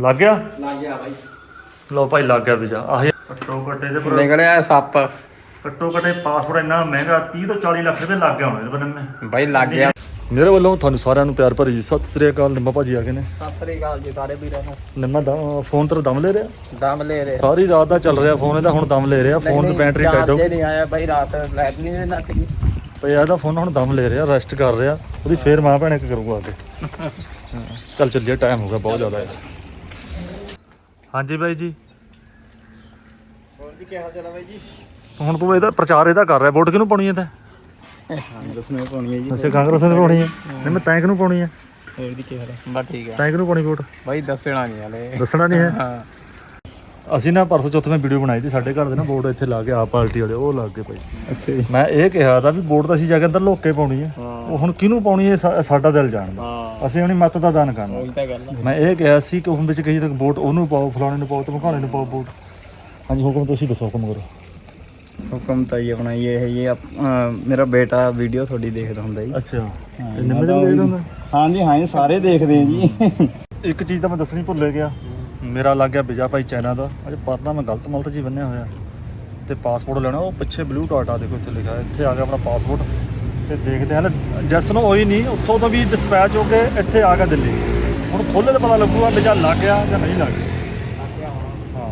ਲੱਗ ਗਿਆ? ਲੱਗ ਗਿਆ ਬਾਈ। ਲਓ ਭਾਈ ਲੱਗ ਗਿਆ ਵੀਜ਼ਾ ਆਹ ਘੱਟੋ ਘੱਟੇ ਦੇ ਪਰ ਨਿਕਲਿਆ ਸੱਪ। ਘੱਟੋ ਘੱਟੇ ਪਾਸਪੋਰਟ ਇੰਨਾ ਮਹਿੰਗਾ 30 ਤੋਂ 40 ਲੱਖ ਰੁਪਏ ਲੱਗ ਗਿਆ ਹੋਣਾ ਇਹਦੇ ਬੰਨੇ ਬਾਈ ਲੱਗ ਗਿਆ। ਮੇਰੇ ਵੱਲੋਂ ਤੁਹਾਨੂੰ ਸਾਰਿਆਂ ਨੂੰ ਪਿਆਰ ਭਰੀ ਜੀ ਸਤਿ ਸ੍ਰੀ ਅਕਾਲ ਨਿੰਮਾ ਭਾਜੀ ਆ ਗਏ ਨੇ। ਸਤਿ ਸ੍ਰੀ ਅਕਾਲ ਜੀ ਸਾਰੇ ਵੀਰਾਂ ਨੂੰ। ਨਿੰਮਾ ਦਾ ਫੋਨ ਤੇ ਦਮ ਲੈ ਰਿਹਾ? ਦਮ ਲੈ ਰਹੇ। ਸਾਰੀ ਰਾਤ ਦਾ ਚੱਲ ਰਿਹਾ ਫੋਨ ਇਹਦਾ ਹੁਣ ਦਮ ਲੈ ਰਿਹਾ। ਫੋਨ ਦੀ ਬੈਟਰੀ ਚਾਰਜਰ ਨਹੀਂ ਆਇਆ ਬਾਈ ਰਾਤ ਲਾਈਟ ਨਹੀਂ ਦੇ ਨੱਟ ਗਈ ਪਈ ਇਹਦਾ ਫੋਨ ਹੁਣ ਦਮ ਲੈ ਰਿਹਾ ਰੈਸਟ ਕਰ ਰਿਹਾ। ਉਹਦੀ ਫੇਰ ਮਾਂ ਭੈਣ ਇੱਕ ਕਰੂਗਾ ਅੱਗੇ ਚੱਲ ਚੱਲੀਏ ਟਾਈਮ ਹੋ ਗਿਆ ਬਹੁਤ ਜ਼ਿਆਦਾ ਹੈ ਹਾਂਜੀ ਬਾਈ ਜੀ। ਹੋਰ ਜੀ ਕੀ ਹਾਲ ਚਾਲ ਹੈ ਬਾਈ ਜੀ? ਹੁਣ ਤੂੰ ਇਹਦਾ ਪ੍ਰਚਾਰ ਇਹਦਾ ਕਰ ਰਿਹਾ ਵੋਟ ਕਿਹਨੂੰ ਪਾਉਣੀ ਹੈ ਤਾਂ ਕਾਂਗਰਸ ਨੂੰ ਪਾਉਣੀ ਹੈ ਜੀ। ਅੱਛਾ ਕਾਂਗਰਸ ਨੂੰ ਪਾਉਣੀ ਹੈ। ਨਹੀਂ ਮੈਂ ਤੈਂ ਕਿਹਨੂੰ ਪਾਉਣੀ ਹੈ? ਹੋਰ ਜੀ ਕੀ ਹਾਲ ਹੈ? ਬਸ ਠੀਕ ਹੈ। ਤੈਂ ਕਿਹਨੂੰ ਪਾਉਣੀ ਵੋਟ? ਬਾਈ ਦੱਸਣਾ ਨਹੀਂ ਹਲੇ। ਦੱਸਣਾ ਨਹੀਂ ਹੈ? ਹਾਂ। ਅਸੀਂ ਨਾ ਪਰਸੋਂ ਚੌਥੇ ਮੈਂ ਵੀਡੀਓ ਬਣਾਈ ਸੀ ਸਾਡੇ ਘਰ ਦੇ ਨਾ ਵੋਟ ਇੱਥੇ ਲਾ ਕੇ ਆਪ ਪਾਰਟੀ ਵਾਲੇ ਉਹ ਲਾ ਕੇ ਭਾਈ। ਅੱਛਾ ਜੀ। ਮੈਂ ਇਹ ਕਿਹਾ ਤਾਂ ਵੀ ਵੋਟ ਤਾਂ ਅਸੀਂ ਜਾ ਕੇ ਅੰਦਰ ਲੋਕੇ ਪਾਉਣੀ ਹੈ। ਉਹ ਹੁਣ ਕਿਹਨੂੰ ਪਾਉਣੀ ਹੈ ਸਾ- ਸਾਡਾ ਦਿਲ ਜਾਣਦਾ ਹਾਂ। ਅਸੀਂ ਆਪਣੀ ਮਤ ਦਾ ਦਾਨ ਕਰਨਾ। ਉਹੀ ਤਾਂ ਗੱਲ ਹੈ ਮੈਂ ਇਹ ਕਿਹਾ ਸੀ ਕਿ ਹੁਣ ਵਿੱਚ ਕਹੀ ਤੱਕ ਵੋਟ ਉਹਨੂੰ ਪਾਓ ਫਲਾਣੇ ਨੂੰ ਪਾਓ ਤੇ ਮਕਾਣੇ ਨੂੰ ਪਾਓ ਵੋਟ। ਹਾਂਜੀ ਹੁਕਮ ਤੁਸੀਂ ਦੱਸੋ ਹੁਕਮ ਕਰੋ। ਹੁਕਮ ਤਾਂ ਇਹ ਬਣਾਈ ਇਹ ਆਪ- ਅਹ ਮੇਰਾ ਬੇਟਾ ਵੀਡੀਓ ਤੁਹਾਡੀ ਦੇਖਦਾ ਹੁੰਦਾ ਜੀ। ਅੱਛਾ। ਨਿੰਮੇ ਦੇ ਵੀ ਹਾਂ ਜੀ ਸਾਰੇ ਦੇਖਦੇ ਆ ਜੀ। ਇੱਕ ਚੀਜ਼ ਤਾਂ ਮੈਂ ਦੱਸਣੀ ਭੁੱਲ ਗਿਆ। ਮੇਰਾ ਲੱਗ ਗਿਆ ਵਿਜਾ ਭਾਈ ਚਾਈਨਾ ਦਾ। ਅਜੇ ਪਰਨਾ ਮੈਂ, ਗਲਤ ਮਲਤ ਜੀ ਬੰਨਿਆ ਹੋਇਆ। ਤੇ ਪਾਸਪੋਰਟ ਲੈਣਾ, ਉਹ ਪਿੱਛੇ ਬਲੂ ਡਾਟ ਆ ਦੇਖੋ ਇੱਥੇ ਲਿਖਿਆ ਇੱਥੇ ਆ ਗਿਆ ਆਪਣਾ ਪਾਸਪੋਰਟ। ਤੇ ਦੇਖਦੇ ਹਾਂ ਜੈਸ ਨੂੰ ਹੋਈ ਨਹੀਂ, ਉੱਥੋਂ ਤੋਂ ਵੀ ਡਿਸਪੈਚ ਹੋ ਕੇ ਇੱਥੇ ਆ ਗਿਆ ਦਿੱਲੀ। ਹੁਣ ਖੋਲੇ ਤਾਂ ਪਤਾ ਲੱਗੂਗਾ ਵਿਜਾ ਲੱਗ ਗਿਆ ਜਾਂ ਨਹੀਂ ਲੱਗ ਗਿਆ। ਹਾਂ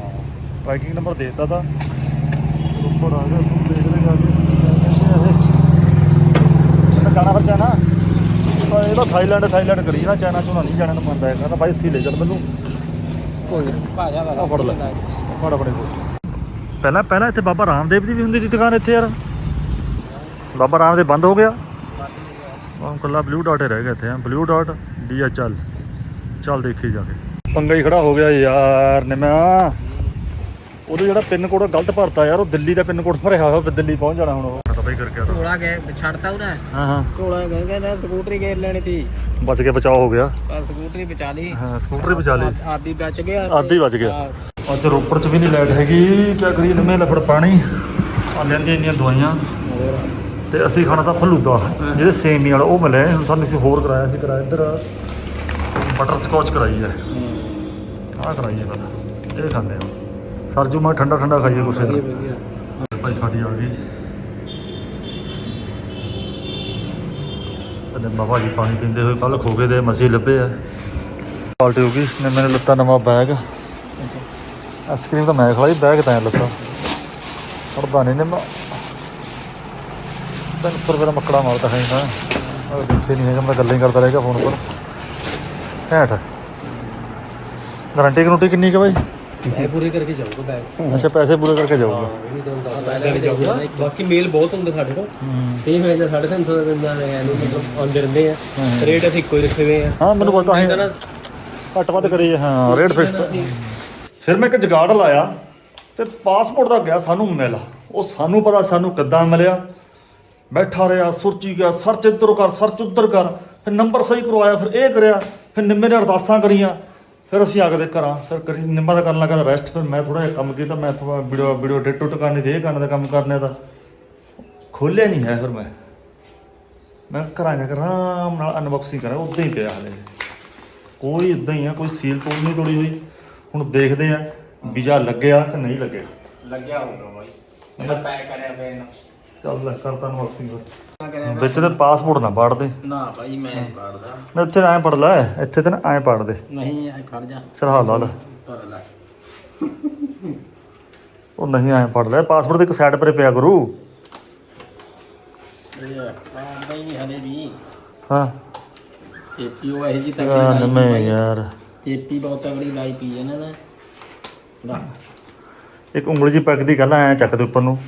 ਟਰੈਕਿੰਗ ਨੰਬਰ ਦੇ ਦਿੱਤਾ ਤਾਂ। ਉੱਪਰ ਆ ਗਿਆ ਤੂੰ ਦੇਖ ਲੈ ਜਾ ਕੇ ਜਾਣਾ ਫਿਰ ਚਾਈਨਾ। ਤਾਂ ਇਹ ਤਾਂ ਥਾਈਲੈਂਡ ਥਾਈਲੈਂਡ ਕਰੀ ਨਾ, ਚਾਈਨਾ ਚੋਂ ਨਹੀਂ ਜਾਣਾ ਨੂੰ ਮੰਨਦਾ ਹੈ ਕਹਿੰਦਾ ਭਾਈ ਇੱਥੇ ਲੈ ਚੱਲ ਮੈਨੂੰ। ਕੋਈ ਭਾਜਾ ਆਹ ਫੜ ਲੈ। ਫੜ ਆਪਣੇ ਕੋਲ। ਪਹਿਲਾਂ ਪਹਿਲਾਂ ਇੱਥੇ ਬਾਬਾ ਰਾਮਦੇਵ ਦੀ ਵੀ ਹੁੰਦੀ ਸੀ ਦੁਕਾਨ ਇੱਥੇ ਯਾਰ। ਬਾਬਾ ਰਾਮਦੇਵ ਬੰਦ ਹੋ ਗਿਆ। ਉਹ ਕੱਲਾ ਬਲੂ ਡਾਟ ਰਹਿ ਗਿਆ ਇੱਥੇ। ਹਾਂ ਬਲੂ ਡਾਟ ਡੀ ਚੱਲ ਚੱਲ ਦੇਖੀ ਜਾ ਕੇ ਪੰਗਾ ਹੀ ਖੜਾ ਹੋ ਗਿਆ ਯਾਰ ਨਿਮਿਆ ਉਹਦੇ ਜਿਹੜਾ ਪਿੰਨ ਕੋਡ ਗਲਤ ਭਰਤਾ ਯਾਰ ਉਹ ਦਿੱਲੀ ਦਾ ਪਿੰਨ ਕੋਡ ਭਰਿਆ ਹੋਇਆ ਉਹ ਦਿੱਲੀ ਪਹੁੰਚ ਜਾਣਾ ਹੁਣ ਉਹ। ਬਈ ਕਰਕੇ ਆਦਾ ਕੋਲਾ ਗਏ ਛੱਡਤਾ ਉਹਦਾ ਹਾਂ ਹਾਂ। ਕੋਲਾ ਗਏ ਕਹਿੰਦਾ ਸਕੂਟਰੀ ਗੇਰ ਲੈਣੀ ਸੀ। ਬਚ ਕੇ ਬਚਾਓ ਹੋ ਗਿਆ। ਪਰ ਸਕੂਟਰੀ ਬਚਾ ਲਈ। ਹਾਂ ਸਕੂਟਰ ਬਚਾ ਲਈ। ਆਦੀ ਬਚ ਗਿਆ ਆਦੀ ਬਚ ਗਿਆ। ਹਾਂ। ਅੱਜ ਰੋਪੜ ਚ ਵੀ ਨਹੀਂ ਲਾਈਟ ਹੈਗੀ। ਕੀ ਕਰੀਏ ਨਿੰਮੇ ਲਫੜ ਪਾਣੀ। ਆ ਲੈਂਦੀਆਂ ਇੰਨੀਆਂ ਦਵਾਈਆਂ। ਤੇ ਅਸੀਂ ਖਾਣਾ ਤਾਂ ਫਲੂਦਾ। ਜਿਹੜੇ ਸੇਮੀ ਵਾਲਾ ਉਹ ਮਿਲਿਆ ਹੁਣ ਸਾਨੂੰ ਅਸੀਂ ਹੋਰ ਕਰਾਇਆ ਸੀ ਕਰਾਇਆ ਇੱਧਰ ਬਟਰ ਸਕੌਚ ਕਰਾਈ ਹੈ। ਆਹ ਕਰਾਈ ਹੈ ਇਹ ਖਾਂਦੇ ਆ ਸਰਜੂ ਮੈਂ ਠੰਡਾ ਠੰਡਾ ਖਾਈਏ ਕੁਛ ਭਾਈ ਸਾਡੀ ਆ ਗਈ। ਤੇ ਬਾਬਾ ਜੀ ਪਾਣੀ ਪੀਂਦੇ ਹੋਏ ਕੱਲ ਖੋ ਦੇ ਤੇ ਮਸੀ ਲੱਭੇ ਆ। ਪਾਲਟੀ ਹੋ ਗਈ ਨੇ ਮੈਨੇ ਲੱਤਾ ਨਵਾਂ ਬੈਗ ਆਈਸਕ੍ਰੀਮ ਤਾਂ ਮੈਂ ਖਵਾਈ ਬੈਗ ਤਾਂ ਲੱਤਾ। ਪੜਦਾ ਨਹੀਂ ਨੇ ਮੈਂ 300 ਰੁਪਏ ਦਾ ਮੱਕੜਾ ਮਾਰਦਾ ਹੈ ਨਾ। ਉਹ ਦੇਖੇ ਨਹੀਂ ਹੈਗਾ, ਮੈਂ ਗੱਲਾਂ ਹੀ ਕਰਦਾ ਰਹੇਗਾ ਫੋਨ ਪਰ। ਘੈਂਟ। ਗਾਰੰਟੀ ਗਰੰਟੀ ਕਿੰਨੀ ਕੁ ਬਾਈ? ਇਹ ਪੂਰੇ ਕਰਕੇ ਜਾਊਗਾ ਬੈਗ ਅੱਛਾ ਪੈਸੇ ਪੂਰੇ ਕਰਕੇ ਜਾਊਗਾ। ਬਾਕੀ ਮੇਲ ਬਹੁਤ ਹੁੰਦੇ ਸਾਡੇ ਕੋਲ। ਸੇਮ ਹੈ ਜਾਂ 350 ਦਾ ਦਿੰਦਾ ਹੈ ਨੂੰ ਮਤਲਬ ਆਉਂਦੇ ਰਹਿੰਦੇ ਆ। ਰੇਟ ਅਸੀਂ ਇੱਕੋ ਹੀ ਰੱਖੇ ਹੋਏ ਆ। ਹਾਂ ਮੈਨੂੰ ਪਤਾ ਹੈ ਨਾ ਘੱਟ ਵੱਧ ਕਰੀ ਹਾਂ ਰੇਟ ਫਿਕਸ ਫਿਰ ਮੈਂ ਇੱਕ ਜਗਾੜ ਲਾਇਆ ਤੇ ਪਾਸਪੋਰਟ ਦਾ ਗਿਆ ਸਾਨੂੰ ਮਿਲ ਉਹ ਸਾਨੂੰ ਪਤਾ ਸਾਨੂੰ ਕਿੱਦਾਂ ਮਿਲਿਆ। ਬੈਠਾ ਰਿਹਾ ਸੁਰਚੀ ਗਿਆ ਸਰਚ ਇੱਧਰ ਕਰ ਸਰਚ ਉੱਧਰ ਕਰ ਫਿਰ ਨੰਬਰ ਸਹੀ ਕਰਵਾਇਆ ਫਿਰ ਇਹ ਕਰਿਆ ਫਿਰ ਨਿੰਮੇ ਨੇ ਅਰਦਾਸਾਂ ਕਰੀਆਂ। ਫਿਰ ਅਸੀਂ ਆ ਕੇ ਦੇ ਘਰਾਂ ਫਿਰ ਕਰੀ ਨਿੰਮਾ ਦਾ ਕਰਨ ਲੱਗਾ ਰੈਸਟ ਫਿਰ ਮੈਂ ਥੋੜਾ ਜਿਹਾ ਕੰਮ ਕੀਤਾ ਮੈਂ ਥੋੜਾ ਵੀਡੀਓ ਵੀਡੀਓ ਡਿਟ ਟੁੱਟ ਕਰਨੀ ਤੇ ਇਹ ਕਰਨ ਦਾ ਕੰਮ ਕਰਨੇ ਦਾ। ਖੋਲਿਆ ਨਹੀਂ ਹੈ ਫਿਰ ਮੈਂ। ਮੈਂ ਘਰਾਂ ਜਾ ਕੇ ਆਰਾਮ ਨਾਲ ਅਨਬਾਕਸਿੰਗ ਕਰਾਂ ਉਦਾਂ ਹੀ ਪਿਆ ਹਲੇ। ਕੋਈ ਇਦਾਂ ਹੀ ਆ ਕੋਈ ਸੀਲ ਤੋੜ ਨਹੀਂ ਤੋੜੀ ਹੋਈ। ਹੁਣ ਦੇਖਦੇ ਆ ਵੀਜ਼ਾ ਲੱਗਿਆ ਕਿ ਨਹੀਂ ਲੱਗਿਆ। ਲੱਗਿਆ ਹੋਊਗਾ ਬਾਈ। ਮੈਂ ਪੈਕ ਕਰਿਆ ਫੇਰ ਨਾ। ਚੱਲ ਲੈ ਕਰ ਤਾਂ ਮੈਂ ਵਿੱਚ ਤੇ ਪਾਸਪੋਰਟ ਨਾ ਪਾੜ ਦੇ। ਨਾ ਭਾਈ ਮੈਂ ਨਹੀਂ ਪਾੜਦਾ। ਨਾ ਇੱਥੇ ਐਂ ਪੜ ਲੈ ਇੱਥੇ ਤੇ ਨਾ ਐਂ ਪੜ ਦੇ। ਨਹੀਂ ਐ ਖੜ ਜਾ। ਚੜਾ ਲਾ ਲੈ ਪਰ ਲੈ। ਉਹ ਨਹੀਂ ਐਂ ਪੜ ਲੈ ਪਾਸਪੋਰਟ ਤੇ ਇੱਕ ਸਾਈਡ ਪਰੇ ਪਿਆ ਕਰੂ। ਇਹ ਪਾੜਦਾ ਹੀ ਨਹੀਂ ਹਲੇ ਵੀ। ਹਾਂ। ਚੇਪੀ ਉਹ ਇਹ ਜੀ ਤੱਕ ਯਾਰ ਨਵੇਂ ਯਾਰ। ਚੇਪੀ ਬਹੁਤ ਤਗੜੀ ਲਾਈ ਪਈ ਇਹਨਾਂ ਨੇ। ਨਾ ਇੱਕ ਉਂਗਲੀ ਜੀ ਪੈਕ ਦੀ ਗੱਲ ਐਂ ਚੱਕ ਦੇ ਉੱਪਰ ਨੂੰ।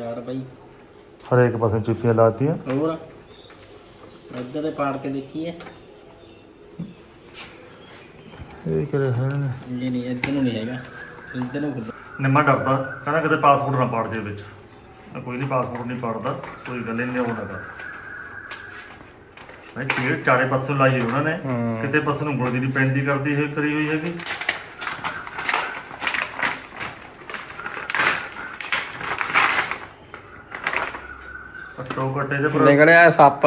ਭਾਈ ਹਰੇਕ ਪਾਸੇ ਚੁੱਪੀਆਂ ਲਾਤੀਆਂ। ਹੋਰ? ਇੱਧਰ ਤੇ ਪਾੜ ਕੇ ਦੇਖੀਏ। ਇਹ ਕਰੇ ਹੈ? ਇਹ ਨਹੀਂ ਇੱਧਰ ਨੂੰ ਨਹੀਂ ਹੈਗਾ। ਇੱਧਰ ਨੂੰ ਖੁੱਲ੍ਹਾ। ਨਿੰਮਾ ਡਰਦਾ। ਕਹਿੰਦਾ ਕਿਤੇ ਪਾਸਪੋਰਟ ਨਾ ਪਾੜ ਜੇ ਵਿੱਚ। ਮੈਂ ਕੋਈ ਨਹੀਂ ਪਾਸਪੋਰਟ ਨਹੀਂ ਪਾੜਦਾ। ਕੋਈ ਗੱਲ ਹੀ ਨਹੀਂ ਹੋਣਾ ਕਰ। ਮੈਂ ਚੀੜ ਚਾਰੇ ਪਾਸੋਂ ਲਾਈ ਹੋਈ ਉਹਨਾਂ ਨੇ। ਕਿਤੇ ਪਾਸੇ ਨੂੰ ਗੁਲਦੀ ਦੀ ਪੈਂਦੀ ਕਰਦੀ ਹੈ ਕਰੀ ਹੋਈ ਹੈਗੀ। ਘੱਟੋ ਘੱਟੇ ਦੇ ਪਰ ਨਿਕਲਿਆ ਸੱਪ।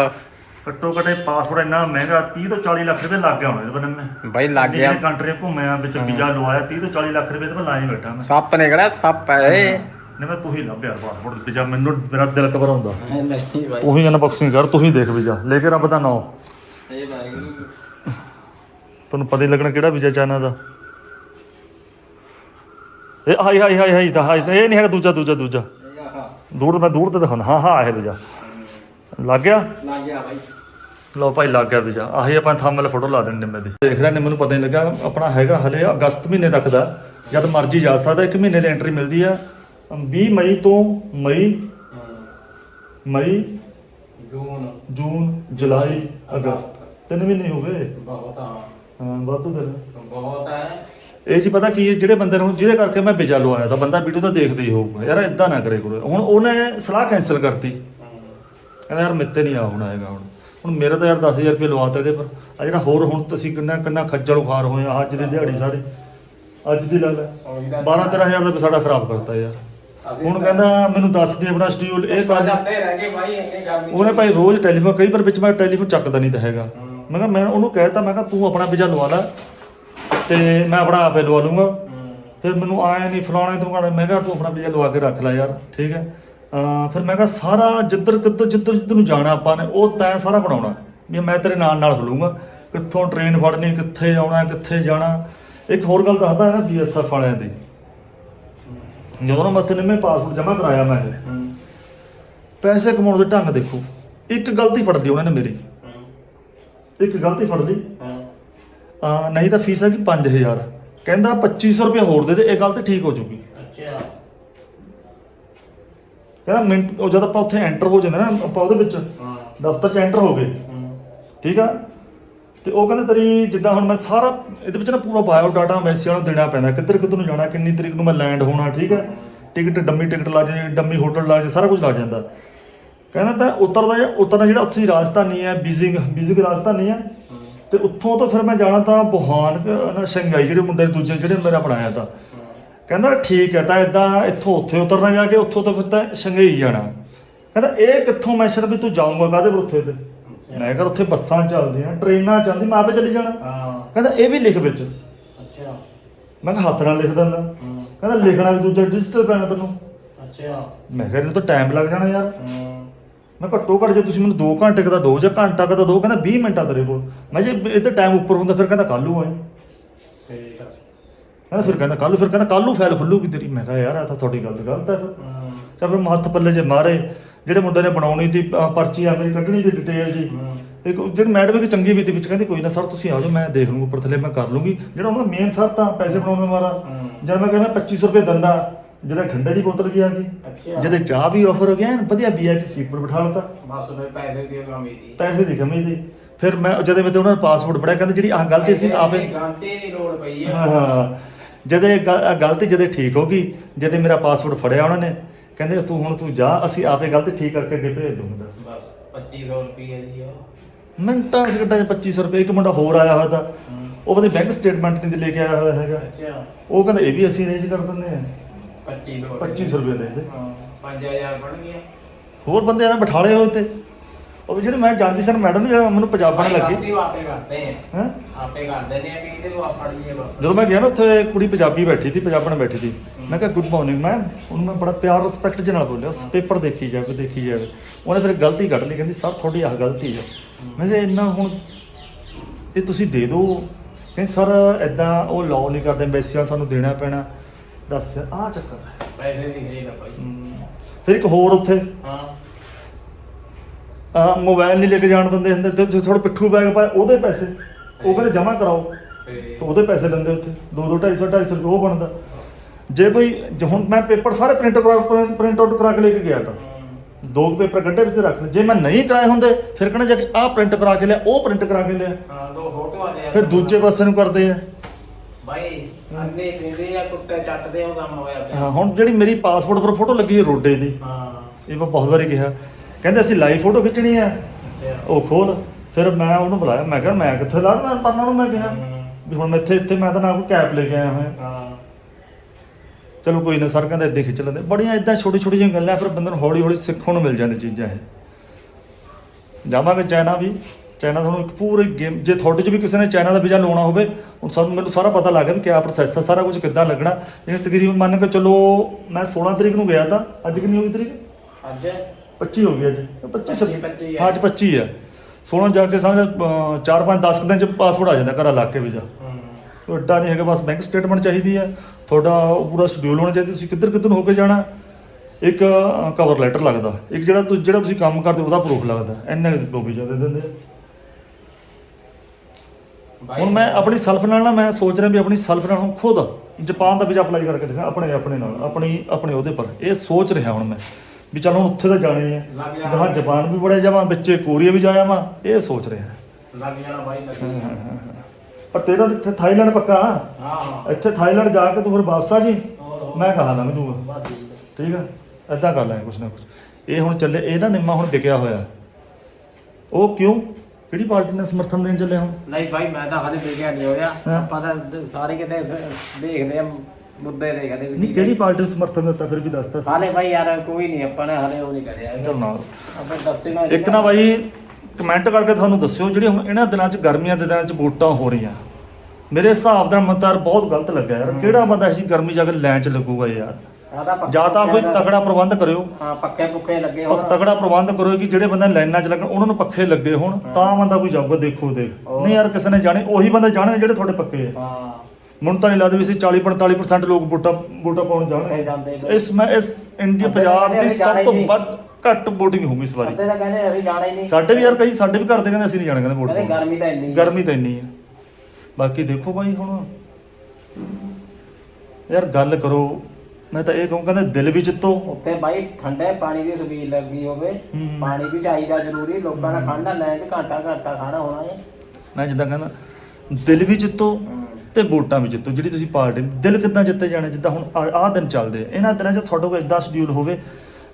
ਘੱਟੋ ਘੱਟੇ ਪਾਸਪੋਰਟ ਇੰਨਾ ਮਹਿੰਗਾ 30 ਤੋਂ 40 ਲੱਖ ਰੁਪਏ ਲੱਗ ਗਿਆ ਹੋਣਾ ਇਹਦੇ ਬੰਨੇ ਮੈਂ ਬਾਈ ਲੱਗ ਗਿਆ। ਇੰਨੀਆਂ ਕੰਟਰੀਆਂ ਘੁੰਮਿਆ ਵਿੱਚ ਵੀਜ਼ਾ ਲਵਾਇਆ 30 ਤੋਂ 40 ਲੱਖ ਰੁਪਏ ਤੇ ਮੈਂ ਲਾਈ ਬੈਠਾ ਮੈਂ। ਸੱਪ ਨੇ ਕਿਹੜਾ ਸੱਪ ਹੈ ਇਹ। ਨਹੀਂ ਮੈਂ ਤੂੰ ਹੀ ਲੱਭਿਆ ਪਾਸਪੋਰਟ ਵੀਜ਼ਾ ਮੈਨੂੰ ਮੇਰਾ ਦਿਲ ਘਬਰਾਉਂਦਾ। ਨਹੀਂ ਭਾਈ ਤੂੰ ਹੀ ਅਨਬਾਕਸਿੰਗ ਕਰ ਤੂੰ ਹੀ ਦੇਖ ਵੀਜ਼ਾ। ਲੈ ਕੇ ਰੱਬ ਦਾ ਨਾਮ ਇਹ ਵਾਹਿਗੁਰੂ ਤੁਹਾਨੂੰ ਪਤਾ ਹੀ ਲੱਗਣਾ ਕਿਹੜਾ ਵੀਜ਼ਾ ਚਾਈਨਾ ਦਾ। ਇਹ ਹਾਈ ਹਾਈ ਹਾਈ ਹਾਈ ਤਾਂ ਹਾਈ ਇਹ ਨਹੀਂ ਹੈਗਾ ਦੂਜਾ ਦੂਜਾ ਦੂਜਾ। ਦੂਰ ਮੈਂ ਦੂਰ ਤੇ ਦਿਖਾਉਂਦਾ। ਹਾਂ ਹਾਂ ਇਹ ਵੀਜ਼ਾ। ਲੱਗ ਗਿਆ? ਲੱਗ ਗਿਆ ਭਾਈ ਲੱਗ ਗਿਆ ਵੀਜ਼ਾ ਆਹੀ ਆਪਾਂ ਥੰਬਨੇਲ ਫੋਟੋ ਲਾ ਦੇਣੀ ਨਿੰਮੇ ਦੀ। ਦੇਖ ਰਹੇ ਨੇ ਮੈਨੂੰ ਪਤਾ ਨਹੀਂ ਲੱਗਾ ਆਪਣਾ ਹੈਗਾ ਹਲੇ ਅਗਸਤ ਮਹੀਨੇ ਤੱਕ ਦਾ। ਜਦ ਮਰਜ਼ੀ ਜਾ ਸਕਦਾ ਇੱਕ ਮਹੀਨੇ ਦੀ ਐਂਟਰੀ ਮਿਲਦੀ ਆ। 20 ਮਈ ਤੋਂ ਮਈ ਮਈ ਜੂਨ। ਜੂਨ ਜੁਲਾਈ ਅਗਸਤ। ਤਿੰਨ ਮਹੀਨੇ ਹੋ ਗਏ। ਬਹੁਤ ਆ। ਹਾਂ ਦਿਨ ਬਹੁਤ ਹੈ ਇਹ ਜੀ ਪਤਾ ਕੀ ਜਿਹੜੇ ਬੰਦੇ ਨੂੰ ਜਿਹਦੇ ਕਰਕੇ ਮੈਂ ਵੀਜ਼ਾ ਲਵਾਇਆ ਤਾਂ ਬੰਦਾ ਵੀਡੀਓ ਤਾਂ ਦੇਖਦਾ ਹੀ ਹੋਊਗਾ। ਯਾਰ ਇਦਾਂ ਨਾ ਕਰੇ ਕਰੋ ਹੁਣ ਉਹਨੇ ਸਲਾਹ ਕੈਨਸਲ ਕਰਤੀ। ਕਹਿੰਦਾ ਯਾਰ ਮਿੱਤੇ ਨਹੀਂ ਆ ਹੋਣਾ ਹੈਗਾ ਹੁਣ। ਹੁਣ ਮੇਰਾ ਤਾਂ ਯਾਰ 10000 ਰੁਪਏ ਲਵਾਤਾ ਇਹਦੇ ਪਰ। ਆ ਜਿਹੜਾ ਹੋਰ ਹੁਣ ਤੁਸੀਂ ਕਿੰਨਾ ਕਿੰਨਾ ਖੱਜਲ ਖੁਆਰ ਹੋਏ ਆ ਅੱਜ ਦੀ ਦਿਹਾੜੀ ਸਾਰੇ। ਅੱਜ ਦੀ ਲਾ ਲੈ 12 13000 ਦਾ ਸਾਡਾ ਖਰਾਬ ਕਰਤਾ ਯਾਰ। ਹੁਣ ਕਹਿੰਦਾ ਮੈਨੂੰ ਦੱਸ ਦੇ ਆਪਣਾ ਸ਼ਡਿਊਲ ਇਹ ਕਰ ਉਹਨੇ ਭਾਈ ਰੋਜ਼ ਟੈਲੀਫੋਨ ਕਈ ਵਾਰ ਵਿੱਚ ਮੈਂ ਟੈਲੀਫੋਨ ਚੱਕਦਾ ਨਹੀਂ ਤਾਂ ਹੈਗਾ। ਮੈਂ ਕਿਹਾ ਮੈਂ ਉਹਨੂੰ ਕਹਿਤਾ ਮੈਂ ਕਿਹਾ ਤੂੰ ਆਪਣਾ ਵੀਜ਼ਾ ਲਵਾ ਲੈ ਤੇ ਮੈਂ ਆਪਣਾ ਆਪੇ ਲਵਾ ਲੂੰਗਾ ਫਿਰ ਮੈਨੂੰ ਆਇਆ ਨਹੀਂ ਫਲਾਣਾ ਤੂੰ ਕਹਿੰਦਾ ਮੈਂ ਕਿਹਾ ਤੂੰ ਆਪਣਾ ਵੀਜ਼ਾ ਲਵਾ ਕੇ ਰੱਖ ਲੈ ਯਾਰ ਠੀਕ ਹੈ। ਫਿਰ ਮੈਂ ਕਿਹਾ ਸਾਰਾ ਜਿੱਧਰ ਕਿੱਧਰ ਜਿੱਧਰ ਜਿੱਧਰ ਨੂੰ ਜਾਣਾ ਆਪਾਂ ਨੇ, ਉਹ ਤੈਂ ਸਾਰਾ ਬਣਾਉਣਾ। ਵੀ ਮੈਂ ਤੇਰੇ ਨਾਲ ਨਾਲ ਖਲੂੰਗਾ ਕਿੱਥੋਂ ਟ੍ਰੇਨ ਫੜਨੀ, ਕਿੱਥੇ ਆਉਣਾ, ਕਿੱਥੇ ਜਾਣਾ। ਇੱਕ ਹੋਰ ਗੱਲ ਦੱਸਦਾ ਹੈ ਨਾ ਬੀਐਸਐਫ ਵਾਲਿਆਂ ਦੀ। ਜਦੋਂ ਨਾ ਮੈਂ ਉੱਥੇ ਨਿੰਮੇ ਪਾਸਪੋਰਟ ਜਮ੍ਹਾਂ ਕਰਾਇਆ ਮੈਂ ਇਹ। ਪੈਸੇ ਕਮਾਉਣ ਦੇ ਢੰਗ ਦੇਖੋ। ਇੱਕ ਗਲਤੀ ਫੜ ਲਈ ਉਹਨਾਂ ਨੇ ਮੇਰੀ। ਇੱਕ ਗਲਤੀ ਫੜ ਲਈ। ਆ ਨਹੀਂ ਤਾਂ ਫੀਸ ਹੈਗੀ ਕਿ 5000 ਕਹਿੰਦਾ 2500 ਰੁਪਏ ਹੋਰ ਦੇ ਦੇ, ਇਹ ਗੱਲ ਤੇ ਠੀਕ ਹੋ ਜੂਗੀ। ਅੱਛਾ। ਕਹਿੰਦਾ ਮਿੰਟ ਉਹ ਜਦ ਆਪਾਂ ਉੱਥੇ ਐਂਟਰ ਹੋ ਜਾਂਦੇ ਨਾ ਆਪਾਂ ਉਹਦੇ ਵਿੱਚ ਦਫ਼ਤਰ 'ਚ ਐਂਟਰ ਹੋ ਗਏ। ਠੀਕ ਆ? ਤੇ ਉਹ ਕਹਿੰਦੇ ਤੇਰੀ ਜਿੱਦਾਂ ਹੁਣ ਮੈਂ ਸਾਰਾ ਇਹਦੇ ਵਿੱਚ ਨਾ ਪੂਰਾ ਬਾਇਓ ਡਾਟਾ ਮੈਸੇਜ ਨੂੰ ਦੇਣਾ ਪੈਂਦਾ ਕਿੱਧਰ ਕਿੱਧਰ ਨੂੰ ਜਾਣਾ ਕਿੰਨੀ ਤਰੀਕ ਨੂੰ ਮੈਂ ਲੈਂਡ ਹੋਣਾ ਠੀਕ ਹੈ ਟਿਕਟ ਡੰਮੀ ਟਿਕਟ ਲੱਗ ਜਾਂਦੀ ਡੰਮੀ ਹੋਟਲ ਲੱਗ ਜਾਂਦਾ ਸਾਰਾ ਕੁਝ ਲੱਗ ਜਾਂਦਾ। ਕਹਿੰਦਾ ਤਾਂ ਉਤਰਦਾ ਜਾਂ ਉਤਰਨਾ ਜਿਹੜਾ ਉੱਥੇ ਦੀ ਰਾਜਧਾਨੀ ਹੈ ਬੀਜ਼ਿੰਗ ਬੀਜ਼ਿੰਗ ਰਾਜਧਾਨੀ ਹੈ। ਤੇ ਉੱਥੋਂ ਤੋਂ ਫਿਰ ਮੈਂ ਜਾਣਾ ਤਾਂ ਅਹ, ਨਾ ਸ਼ੰਘਾਈ ਜਿਹੜੇ ਮੁੰਡੇ ਦੂਜੇ ਜਿਹੜੇ ਮੇਰਾ ਬਣਾਇਆ ਤਾਂ। ਕਹਿੰਦਾ ਠੀਕ ਹੈ ਤਾਂ ਇਦਾਂ ਇੱਥੋਂ ਉੱਥੇ ਉਤਰਨਾ ਜਾ ਕੇ ਉੱਥੋਂ ਤੋਂ ਫਿਰ ਤਾਂ ਸ਼ੰਘਾਈ ਜਾਣਾ। ਕਹਿੰਦਾ ਇਹ ਕਿੱਥੋਂ ਮੈਸੇਜ ਵੀ ਤੂੰ ਜਾਊਂਗਾ ਕਾਹਦੇ ਪਰ ਉੱਥੇ ਤੇ? ਮੈਂ ਕਿਹਾ ਉੱਥੇ ਬੱਸਾਂ ਚੱਲਦੀਆਂ ਟ੍ਰੇਨਾਂ ਚੱਲਦੀ ਮੈਂ ਆਪੇ ਚੱਲੀ ਜਾਣਾ। ਹਾਂ। ਕਹਿੰਦਾ ਇਹ ਵੀ ਲਿਖ ਵਿੱਚ। ਅੱਛਾ। ਮੈਂ ਕਿਹਾ ਹੱਥ ਨਾਲ ਲਿਖ ਦਿੰਦਾ। ਕਹਿੰਦਾ ਲਿਖਣਾ ਵੀ ਦੂਜਾ ਡਿਜੀਟਲ ਪੈਣਾ ਤੈਨੂੰ। ਅੱਛਾ। ਮੈਂ ਕਿਹਾ ਇਹਨੂੰ ਤਾਂ ਟਾਈਮ ਲੱਗ ਜਾਣਾ ਯਾਰ। ਮੈਂ ਘੱਟੋ ਘੱਟ ਜੇ ਤੁਸੀਂ ਮੈਨੂੰ 2 ਘੰਟੇ ਕਦਾ ਦੋ ਜਾਂ ਘੰਟਾ ਕਦਾ ਦੋ ਕਹਿੰਦਾ 20 ਮਿੰਟਾਂ ਤੇਰੇ ਕੋਲ। ਮੈਂ ਜੇ ਇਹ ਤੇ ਟਾਈਮ ਉੱਪਰ ਹੁੰਦਾ ਫਿਰ ਕਹਿੰਦਾ ਕੱਲ ਨੂੰ ਆਏ। ਕਹਿੰਦਾ ਫਿਰ ਕਹਿੰਦਾ ਕੱਲ ਨੂੰ ਫਿਰ ਕਹਿੰਦਾ ਕੱਲ ਨੂੰ ਫਾਈਲ ਖੁੱਲੂਗੀ ਤੇਰੀ। ਮੈਂ ਕਿਹਾ ਯਾਰ ਇਹ ਤਾਂ ਤੁਹਾਡੀ ਗੱਲ ਗਲਤ ਹੈ। ਫਿਰ ਫਿਰ ਮੈਂ ਹੱਥ ਪੱਲੇ ਜੇ ਮਾਰੇ ਜਿਹੜੇ ਮੁੰਡੇ ਨੇ ਬਣਾਉਣੀ ਸੀ ਅਹ ਪਰਚੀ ਆ ਮੇਰੀ ਕੱਢਣੀ ਦੀ ਡਿਟੇਲ ਜੀ। ਇੱਕ ਜਿਹੜੀ ਮੈਡਮ ਵੀ ਚੰਗੀ ਵੀ ਤੇ ਵਿੱਚ ਕਹਿੰਦੀ ਕੋਈ ਨਾ ਸਰ ਤੁਸੀਂ ਆ ਜਾਓ ਮੈਂ ਦੇਖ ਲੂੰਗਾ ਉੱਪਰ ਥੱਲੇ ਮੈਂ ਕਰ ਲੂੰਗੀ ਜਿਹੜਾ ਉਹਨਾਂ ਦਾ ਮੇਨ ਸਰ ਤਾਂ ਪੈਸੇ ਬਣਾਉਣ ਦਾ ਮਾਰਾ। ਜਦ ਮੈਂ ਕਹਿੰਦਾ 2500 ਰੁਪਏ ਦੰਦਾ ਜਦੋਂ ਠੰਡੇ ਦੀ ਬੋਤਲ ਵੀ ਆ ਗਈ ਅੱਛਾ। ਜਦੋਂ ਚਾਹ ਵੀ ਆਫਰ ਹੋ ਗਿਆ ਐਨ ਵਧੀਆ ਵੀਆਈਪੀ ਸੀਟ ਪਰ ਬਿਠਾ ਲਤਾ। ਬਸ ਫਿਰ ਪੈਸੇ ਦੀ ਕਮੀ ਦੀ ਪੈਸੇ ਦੀ ਕਮੀ ਦੀ ਫਿਰ ਮੈਂ ਜਦੋਂ ਮੈਂ ਤੇ ਉਹਨਾਂ ਦਾ ਪਾਸਪੋਰਟ ਪੜਿਆ ਕਹਿੰਦੇ ਜਿਹੜੀ ਆਹ ਗਲਤੀ ਸੀ ਆਪੇ ਗਾਂਤੇ ਦੀ ਲੋੜ ਪਈ ਹਾਂ ਆ ਹਾਂ। ਜਦੋਂ ਗਲਤੀ ਜਦੋਂ ਠੀਕ ਹੋ ਗਈ ਜਦੋਂ ਮੇਰਾ ਪਾਸਪੋਰਟ ਫੜਿਆ ਉਹਨਾਂ ਨੇ ਕਹਿੰਦੇ ਤੂੰ ਹੁਣ ਤੂੰ ਜਾ ਅਸੀਂ ਆਪੇ ਗਲਤੀ ਠੀਕ ਕਰਕੇ ਅੱਗੇ ਭੇਜ ਦੂੰਗੇ ਦੱਸ। ਬਸ 2500 ਰੁਪਏ ਦੀ ਆ ਮਿੰਟਾਂ ਸਕਿੰਟਾਂ 'ਚ 2500 ਰੁਪਏ ਇੱਕ ਮੁੰਡਾ ਹੋਰ ਆਇਆ ਹੋਇਆ ਤਾਂ। ਉਹ ਬੰਦੇ ਬੈਂਕ ਸਟੇਟਮੈਂਟ ਨਹੀਂ ਲੈ ਕੇ ਆਇਆ ਹੋਇਆ ਹੈਗਾ। ਅੱਛਾ। ਉਹ ਕਹਿੰਦਾ ਇਹ ਵੀ ਅਸੀਂ ਅਰੇਂਜ ਕਰ ਦਿੰਦੇ ਆ 25 ਲੋੜ 2500 ਰੁਪਏ ਦੇ ਦੇ। ਹਾਂ 5000 ਬਣ ਗਿਆ। ਹੋਰ ਬੰਦੇ ਇਹਨਾਂ ਬਿਠਾਲੇ ਹੋਏ ਤੇ। ਉਹ ਜਿਹੜੇ ਮੈਂ ਜਾਂਦੀ ਸਨ ਮੈਡਮ ਮੈਨੂੰ ਪੰਜਾਬਣ ਲੱਗੀ। ਗਲਤੀ ਉਹ ਆਪੇ ਕਰਦੇ। ਆ ਹੈਂ? ਆਪੇ ਕਰਦੇ ਨੇ ਵੀ ਇਹਦੇ ਕੋ ਫੜ ਲਈਏ ਬਸ। ਜਦੋਂ ਮੈਂ ਗਿਆ ਨਾ ਉੱਥੇ ਕੁੜੀ ਪੰਜਾਬੀ ਬੈਠੀ ਸੀ ਪੰਜਾਬਣ ਬੈਠੀ ਸੀ। ਮੈਂ ਕਿਹਾ ਗੁੱਡ ਮਾਰਨਿੰਗ ਮੈਮ ਉਹਨੂੰ ਮੈਂ ਬੜਾ ਪਿਆਰ ਰਿਸਪੈਕਟ ਦੇ ਨਾਲ ਬੋਲਿਆ ਉਸ ਪੇਪਰ ਦੇਖੀ ਜਾਵੇ ਦੇਖੀ ਜਾਵੇ। ਉਹਨੇ ਫਿਰ ਗਲਤੀ ਕੱਢ ਲਈ ਕਹਿੰਦੀ ਸਰ ਤੁਹਾਡੀ ਆਹ ਗਲਤੀ ਹੈ। ਮੈਂ ਕਿਹਾ ਇੰਨਾ ਹੁਣ ਇਹ ਤੁਸੀਂ ਦੇ ਦਿਓ ਕਹਿੰਦੇ ਸਰ ਐਦਾਂ ਉਹ ਲਾਅ ਨਹੀਂ ਕਰਦੇ ਐਮਬੈਸੀਆਂ ਸਾਨੂੰ ਦੇਣਾ ਪੈਣਾ। ਦੱਸ ਆਹ ਚੱਕਰ ਹੈ। ਪੈਸੇ ਦੀ ਗਈ ਨਾ ਭਾਈ। ਹਮ, ਫਿਰ ਇੱਕ ਹੋਰ ਉੱਥੇ। ਹਾਂ। ਮੋਬਾਈਲ ਨਹੀਂ ਲੈ ਕੇ ਜਾਣ ਦਿੰਦੇ ਹੁੰਦੇ ਤੇ ਥੋੜਾ ਪਿੱਠੂ ਬੈਗ ਪਾਏ ਉਹਦੇ ਪੈਸੇ। ਉਹ ਕਹਿੰਦੇ ਜਮ੍ਹਾਂ ਕਰਾਓ। ਤੇ ਉਹਦੇ ਪੈਸੇ ਲੈਂਦੇ ਉੱਥੇ। 2 2 250 250 ਰੁਪਏ ਉਹ ਬਣਦਾ। ਜੇ ਕੋਈ ਜੇ ਹੁਣ ਮੈਂ ਪੇਪਰ ਸਾਰੇ ਪ੍ਰਿੰਟ ਪ੍ਰਿੰਟ ਆਊਟ ਕਰਾ ਕੇ ਲੈ ਕੇ ਗਿਆ ਤਾਂ। ਦੋ ਪੇਪਰ ਗੱਡੇ ਵਿੱਚ ਰੱਖ ਲਏ। ਜੇ ਮੈਂ ਨਹੀਂ ਕਰਾਏ ਹੁੰਦੇ ਫਿਰ ਕਹਿੰਦੇ ਜਾ ਕੇ ਆਹ ਪ੍ਰਿੰਟ ਕਰਾ ਕੇ ਲਿਆ ਉਹ ਪ੍ਰਿੰਟ ਕਰਾ ਕੇ ਲਿਆ। ਹਾਂ ਦੋ ਫੋਟੋਆਂ ਦੇ ਫਿਰ ਦੂਜੇ ਪਾਸੇ ਨੂੰ ਕਰਦੇ ਆ। ਭਾਈ ਅੰਨੇ ਦੇਦੇ ਆ ਕੁੱਤੇ ਚੱਟਦੇ ਉਹ ਕੰਮ ਹੋਇਆ ਹਾਂ ਹੁਣ ਜਿਹੜੀ ਮੇਰੀ ਪਾਸਪੋਰਟ ਪਰ ਫੋਟੋ ਲੱਗੀ ਹੈ ਰੋਡੇ ਦੀ। ਹਾਂ। ਇਹ ਮੈਂ ਬਹੁਤ ਵਾਰੀ ਕਿਹਾ। ਕਹਿੰਦੇ ਅਸੀਂ ਲਾਈਵ ਫੋਟੋ ਖਿੱਚਣੀ ਆ। ਉਹ ਖੋਲ। ਫਿਰ ਮੈਂ ਉਹਨੂੰ ਬੁਲਾਇਆ। ਮੈਂ ਕਿਹਾ ਮੈਂ ਕਿੱਥੇ ਲਾ ਮੈਂ ਪਰਨਾ ਨੂੰ ਮੈਂ ਕਿਹਾ ਵੀ ਹੁਣ ਮੈਂ ਇੱਥੇ ਇੱਥੇ ਮੈਂ ਤਾਂ ਨਾ ਕੋਈ ਕੈਪ ਲੈ ਕੇ ਆਇਆ ਹੋਇਆ। ਹਾਂ। ਚਲੋ ਕੋਈ ਨਾ ਸਰ ਕਹਿੰਦਾ ਇੱਦਾਂ ਖਿੱਚ ਲੈਂਦੇ। ਬੜੀਆਂ ਇਦਾਂ ਛੋਟੀ ਛੋਟੀ ਜਿਹੀਆਂ ਗੱਲਾਂ ਫਿਰ ਬੰਦੇ ਨੂੰ ਹੌਲੀ ਹੌਲੀ ਸਿੱਖਣ ਨੂੰ ਮਿਲ ਜਾਂਦੀਆਂ ਚੀਜ਼ਾਂ ਇਹ। ਜਾਵਾਂਗੇ ਚਾਈਨਾ ਵੀ। ਚਾਈਨਾ ਤੁਹਾਨੂੰ ਇੱਕ ਪੂਰੀ ਗੇਮ ਜੇ ਤੁਹਾਡੇ ਚ ਵੀ ਕਿਸੇ ਨੇ ਚਾਈਨਾ ਦਾ ਵੀਜ਼ਾ ਲਾਉਣਾ ਹੋਵੇ ਹੁਣ ਸਾਨੂੰ ਮੈਨੂੰ ਸਾਰਾ ਪਤਾ ਲੱਗ ਗਿਆ ਵੀ ਕਿਆ ਪ੍ਰੋਸੈਸ ਹੈ ਸਾਰਾ ਕੁਝ ਕਿੱਦਾਂ ਲੱਗਣਾ। ਇਹ ਤਕਰੀਬਨ ਮੰਨ ਕੇ ਚਲੋ ਮੈਂ 16 ਤਰੀਕ ਨੂੰ ਗਿਆ ਤਾਂ। ਅੱਜ ਕਿੰਨੀ ਹੋ ਗਈ ਤਰੀਕ? ਅੱਜ। 25 ਹੋ ਗਈ ਅੱਜ। 25 25 25 ਹਾਂ। ਅੱਜ 25 ਹੈ। 16 ਜਾ ਕੇ ਸਮਝ 4 5 10 ਦਿਨ ਚ ਪਾਸਪੋਰਟ ਆ ਜਾਂਦਾ ਘਰ ਲਾ ਕੇ ਵੀਜ਼ਾ ਕੋਈ ਏਡਾ ਨਹੀਂ ਹੈਗਾ ਬਸ ਬੈਂਕ ਸਟੇਟਮੈਂਟ ਚਾਹੀਦੀ ਹੈ। ਤੁਹਾਡਾ ਉਹ ਪੂਰਾ ਸ਼ਡਿਊਲ ਹੋਣਾ ਚਾਹੀਦਾ। ਤੁਸੀਂ ਕਿੱਧਰ ਕਿੱਧਰ ਹੋ ਕੇ ਜਾਣਾ? ਇੱਕ ਕਵਰ ਲੈਟਰ ਲੱਗਦਾ। ਇੱਕ ਜਿਹੜਾ ਤੁਸੀਂ ਜਿਹੜਾ ਤੁਸੀਂ ਕੰਮ ਕਰਦੇ ਉਹਦਾ ਪ੍ਰੂਫ ਲੱਗਦਾ। ਇੰਨੇ ਦੋ ਵੀਜ਼ਾ ਦੇ ਦਿੰਦੇ ਆ। ਹੁਣ ਮੈਂ ਆਪਣੀ ਸੈਲਫ ਨਾਲ ਨਾ ਮੈਂ ਸੋਚ ਰਿਹਾ ਵੀ ਆਪਣੀ ਸੈਲਫ ਨਾਲ ਹੁਣ ਖੁਦ ਜਾਪਾਨ ਦਾ ਵੀਜ਼ਾ ਅਪਲਾਈ ਕਰਕੇ ਦਿਖਾ ਆਪਣੇ ਆਪਣੇ ਨਾਲ ਆਪਣੀ ਆਪਣੇ ਉਹਦੇ ਪਰ। ਇਹ ਸੋਚ ਰਿਹਾ ਹੁਣ ਮੈਂ। ਵੀ ਚਲ ਹੁਣ ਉੱਥੇ ਤਾਂ ਜਾਣੇ ਆ। ਲੱਗ ਜਾਣਾ। ਜਾਪਾਨ ਵੀ ਬੜੇ ਜਾਵਾਂ ਵਿੱਚੇ ਕੋਰੀਆ ਵੀ ਜਾਇਆ ਵਾਂ ਇਹ ਸੋਚ ਰਿਹਾ। ਲੱਗ ਜਾਣਾ ਬਾਈ ਲੱਗ ਜਾਣਾ ਪਰ ਤੇਰਾ ਤਾਂ ਇੱਥੇ ਥਾਈਲੈਂਡ ਪੱਕਾ। ਹਾਂ ਹਾਂ। ਇੱਥੇ ਥਾਈਲੈਂਡ ਜਾ ਕੇ ਤੂੰ ਫਿਰ ਵਾਪਸ ਆ ਜੀ। ਹੋਰ ਹੋਰ। ਮੈਂ ਕਹਾ ਲੰਘ ਜੂਗਾ ਬਸ ਠੀਕ ਹੈ। ਠੀਕ ਆ? ਏਦਾਂ ਕਰ ਲਾਂਗੇ ਕੁਛ ਨਾ ਕੁਛ। ਇਹ ਹੁਣ ਚੱਲੇ ਇਹ ਨਾ ਨਿੰਮਾ ਹੁਣ ਵਿਕਿਆ ਹੋਇਆ। ਉਹ ਕਿਉਂ? ਕਿਹੜੀ ਪਾਰਟੀ ਨੇ ਸਮਰਥਨ ਦੇਣ ਚੱਲੇ ਹੁਣ? ਨਹੀਂ ਭਾਈ ਮੈਂ ਤਾਂ ਹਾਲੇ ਦੇਖਿਆ ਨਹੀਂ ਹੋਇਆ। ਹਾਂ। ਆਪਾਂ ਤਾਂ ਦ- ਸਾਰੇ ਕਿਤੇ ਸ- ਦੇਖਦੇ ਆ। ਮੁੱਦੇ ਦੇਖਦੇ ਵੀ ਨਹੀਂ ਕਿਹੜੀ ਪਾਰਟੀ ਨੂੰ ਸਮਰਥਨ ਦਿੱਤਾ ਫਿਰ ਵੀ ਦੱਸਦਾ ਹਾਲੇ ਭਾਈ ਯਾਰ ਕੋਈ ਨਹੀਂ ਆਪਾਂ ਨੇ ਹਾਲੇ ਉਹ ਨਹੀਂ ਕਰਿਆ। ਚੱਲ ਨਾਲ ਆਪਾਂ ਦੱਸੇ ਨਾ ਇੱਕ ਨਾ ਬਾਈ ਕਮੈਂਟ ਕਰਕੇ ਤੁਹਾਨੂੰ ਦੱਸਿਓ ਜਿਹੜੇ ਹੁਣ ਇਹਨਾਂ ਦਿਨਾਂ 'ਚ ਗਰਮੀਆਂ ਦੇ ਦਿਨਾਂ 'ਚ ਵੋਟਾਂ ਹੋ ਰਹੀਆਂ। ਮੇਰੇ ਹਿਸਾਬ ਦਾ ਮਤਲਬ ਬਹੁਤ ਗਲਤ ਲੱਗਾ ਯਾਰ। ਕਿਹੜਾ ਬੰਦਾ ਐਸੀ ਗਰਮੀ ਜਾ ਕੇ ਲਾਈਨ 'ਚ ਲੱਗੂਗਾ ਯਾਰ? ਆਹ ਤਾਂ ਪੱਕੇ ਜਾਂ ਤਾਂ ਕੋਈ ਤਕੜਾ ਪ੍ਰਬੰਧ ਕਰਿਓ। ਹਾਂ ਪੱਕੇ ਪੁੱਖੇ ਲੱਗੇ ਹੋਣ। ਤਕੜਾ ਪ੍ਰਬੰਧ ਕਰੋ ਕਿ ਜਿਹੜੇ ਬੰਦੇ ਲਾਈਨਾਂ 'ਚ ਲੱਗਣ ਉਹਨਾਂ ਨੂੰ ਪੱਖੇ ਲੱਗੇ ਹੋਣ। ਤਾਂ ਬੰਦਾ ਕੋਈ ਜਾਊਗਾ ਦੇਖੋ ਦੇਖ। ਨਹੀਂ ਯਾਰ ਕਿਸੇ ਨੇ ਜਾਣੇ ਉਹੀ ਬੰਦੇ ਜਾਣਗੇ ਜਿਹੜੇ ਤੁਹਾਡੇ ਪੱਕੇ ਆ। ਹਾਂ। ਮੈਨੂੰ ਤਾਂ ਨਹੀਂ ਲੱਗਦਾ ਵੀ ਅਸੀਂ 40 45% ਲੋਕ ਵੋਟਾਂ ਵੋਟਾਂ ਪਾਉਣ ਜਾਣਗੇ ਜਾਂਦੇ ਇਸ ਮੈਂ ਇਸ ਇੰਡੀਆ ਅੱਧੇ ਪੰਜਾਬ ਦੀ ਸਭ ਜਾਣਾ ਤੋਂ ਹੀ ਨਹੀਂ। ਵੱਧ ਘੱਟ VOTING ਹੋਊਗੀ ਇਸ ਵਾਰੀ। ਅੱਧੇ ਤਾਂ ਕਹਿੰਦੇ ਅਸੀਂ ਜਾਣਾ ਹੀ ਨਹੀਂ। ਸਾਡੇ ਵੀ ਯਾਰ ਕਈ ਸਾਡੇ ਵੀ ਘਰ ਦੇ ਕਹਿੰਦੇ ਅਸੀਂ ਨਹੀਂ ਜਾਣਾ ਕਹਿੰਦੇ ਵੋਟ ਕਹਿੰਦੇ ਪਾਉਣ। ਗਰਮੀ ਤਾਂ ਇੰਨੀ ਹੈ। ਗਰਮੀ ਤਾਂ ਇੰਨੀ ਹੈ। ਬਾਕੀ ਦੇਖੋ ਭਾਈ ਹੁਣ। ਯਾਰ ਗੱਲ ਕਰੋ ਮੈਂ ਤਾਂ ਇਹ ਕਹੂੰ ਕਹਿੰਦੇ ਦਿਲ ਵੀ ਜਿੱਤੋ। ਉੱਥੇ ਬਾਈ ਠੰਡੇ ਪਾਣੀ ਦੀ ਸਬੀਲ ਲੱਗੀ ਹੋਵੇ। ਹੂੰ। ਪਾਣੀ ਵੀ ਚਾਹੀਦਾ ਜ਼ਰੂਰੀ ਲੋਕਾਂ ਨੇ ਖਾਣਾ ਲੈ ਕੇ ਘਾਟਾ ਘਾਟਾ ਖਾਣਾ ਹੋਣਾ ਹੈ। ਮੈਂ ਜਿੱਦਾਂ ਕਹਿੰਦਾ ਦਿਲ ਵੀ ਜਿੱਤੋ। ਤੇ ਵੋਟਾਂ ਵੀ ਜਿੱਤੋ ਜਿਹੜੀ ਤੁਸੀਂ ਪਾਰਟੀ ਦਿਲ ਕਿੱਦਾਂ ਜਿੱਤੇ ਜਾਣੇ ਜਿੱਦਾਂ ਹੁਣ ਆਹ ਦਿਨ ਚੱਲਦੇ ਆ। ਇਹਨਾਂ ਦਿਨਾਂ 'ਚ ਤੁਹਾਡੇ ਕੋਲ ਇਦਾਂ ਸ਼ਡਿਊਲ ਹੋਵੇ